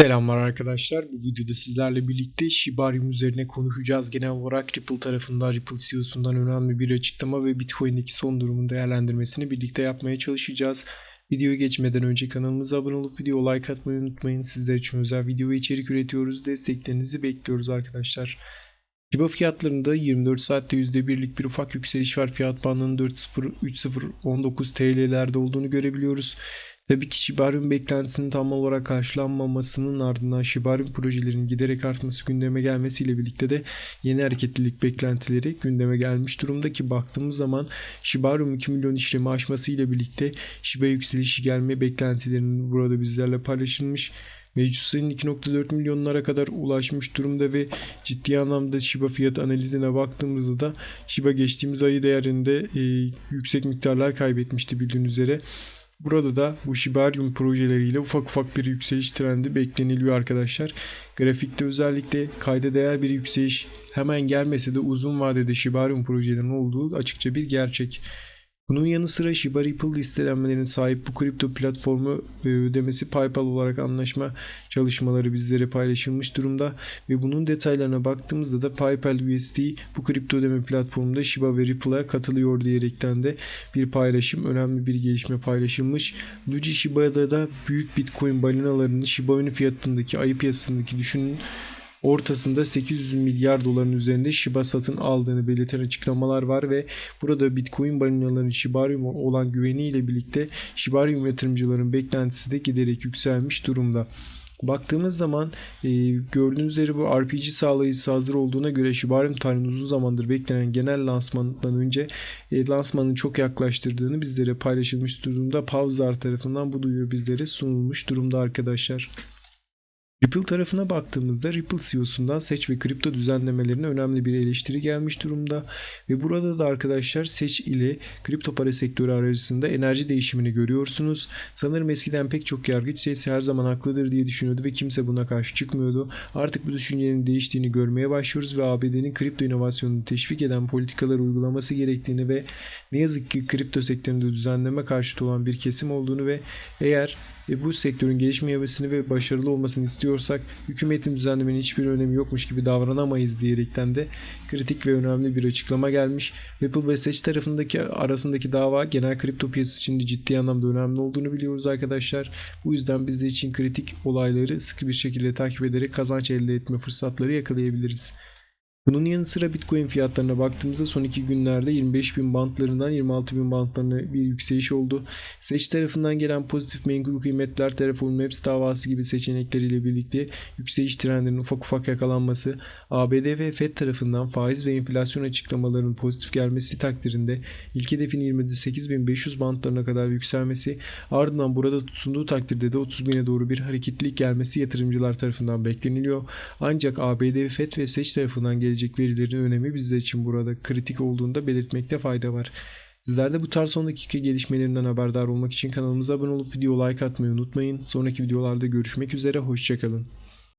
Selamlar arkadaşlar. Bu videoda sizlerle birlikte Shibarium üzerine konuşacağız. Genel olarak Ripple tarafından, Ripple CEO'sundan önemli bir açıklama ve Bitcoin'deki son durumun değerlendirmesini birlikte yapmaya çalışacağız. Videoya geçmeden önce kanalımıza abone olup video like atmayı unutmayın. Sizler için özel video ve içerik üretiyoruz. Desteklerinizi bekliyoruz arkadaşlar. Shiba fiyatlarında 24 saatte %1'lik bir ufak yükseliş var. Fiyat bandının 4.0-3.019 TL'lerde olduğunu görebiliyoruz. Tabii ki Shibarium beklentisinin tam olarak karşılanmamasının ardından Shibarium projelerinin giderek artması gündeme gelmesiyle birlikte de yeni hareketlilik beklentileri gündeme gelmiş durumda ki baktığımız zaman Shibarium 2 milyon işlemi aşmasıyla birlikte Shiba yükselişi gelme beklentilerinin burada bizlerle paylaşılmış. Mevcut sayının 2.4 milyonlara kadar ulaşmış durumda ve ciddi anlamda Shiba fiyat analizine baktığımızda da Shiba geçtiğimiz ayı değerinde e, yüksek miktarlar kaybetmişti bildiğiniz üzere. Burada da bu Shibarium projeleriyle ufak ufak bir yükseliş trendi bekleniliyor arkadaşlar. Grafikte özellikle kayda değer bir yükseliş hemen gelmese de uzun vadede Shibarium projelerinin olduğu açıkça bir gerçek. Bunun yanı sıra Shiba Ripple listelenmelerine sahip bu kripto platformu e, ödemesi PayPal olarak anlaşma çalışmaları bizlere paylaşılmış durumda ve bunun detaylarına baktığımızda da PayPal USD bu kripto ödeme platformunda Shiba ve Ripple'a katılıyor diyerekten de bir paylaşım, önemli bir gelişme paylaşılmış. Luigi Shiba'da da büyük Bitcoin balinalarının Shiba Inu fiyatındaki ayı piyasasındaki düşünün ortasında 800 milyar doların üzerinde Shiba satın aldığını belirten açıklamalar var ve burada Bitcoin balinaların Shibarium'a olan güveniyle birlikte Shibarium yatırımcıların beklentisi de giderek yükselmiş durumda. Baktığımız zaman e, gördüğünüz üzere bu RPG sağlayıcısı hazır olduğuna göre Shibarium tarihinin uzun zamandır beklenen genel lansmandan önce e, lansmanın çok yaklaştırdığını bizlere paylaşılmış durumda. Pavzar tarafından bu duyuru bizlere sunulmuş durumda arkadaşlar. Ripple tarafına baktığımızda Ripple CEO'sundan seç ve kripto düzenlemelerine önemli bir eleştiri gelmiş durumda ve burada da arkadaşlar seç ile kripto para sektörü arasında enerji değişimini görüyorsunuz. Sanırım eskiden pek çok yargıç seç her zaman haklıdır diye düşünüyordu ve kimse buna karşı çıkmıyordu. Artık bu düşüncenin değiştiğini görmeye başlıyoruz ve ABD'nin kripto inovasyonunu teşvik eden politikalar uygulaması gerektiğini ve ne yazık ki kripto sektöründe düzenleme karşıtı olan bir kesim olduğunu ve eğer ve bu sektörün gelişmemesini ve başarılı olmasını istiyorsak hükümetin düzenlemenin hiçbir önemi yokmuş gibi davranamayız diyerekten de kritik ve önemli bir açıklama gelmiş. Ripple ve Seç tarafındaki arasındaki dava genel kripto piyasası için de ciddi anlamda önemli olduğunu biliyoruz arkadaşlar. Bu yüzden bizler için kritik olayları sıkı bir şekilde takip ederek kazanç elde etme fırsatları yakalayabiliriz. Bunun yanı sıra Bitcoin fiyatlarına baktığımızda son iki günlerde 25.000 bantlarından 26.000 bantlarına bir yükseliş oldu. Seç tarafından gelen pozitif menkul kıymetler, Terraform Maps davası gibi seçenekleriyle birlikte yükseliş trendinin ufak ufak yakalanması, ABD ve FED tarafından faiz ve enflasyon açıklamalarının pozitif gelmesi takdirinde ilk hedefin 28.500 bantlarına kadar yükselmesi, ardından burada tutunduğu takdirde de 30.000'e doğru bir hareketlilik gelmesi yatırımcılar tarafından bekleniliyor. Ancak ABD, FED ve Seç tarafından gelecek verilerin önemi bizler için burada kritik olduğunu da belirtmekte fayda var. Sizler de bu tarz son dakika gelişmelerinden haberdar olmak için kanalımıza abone olup video like atmayı unutmayın. Sonraki videolarda görüşmek üzere, hoşçakalın.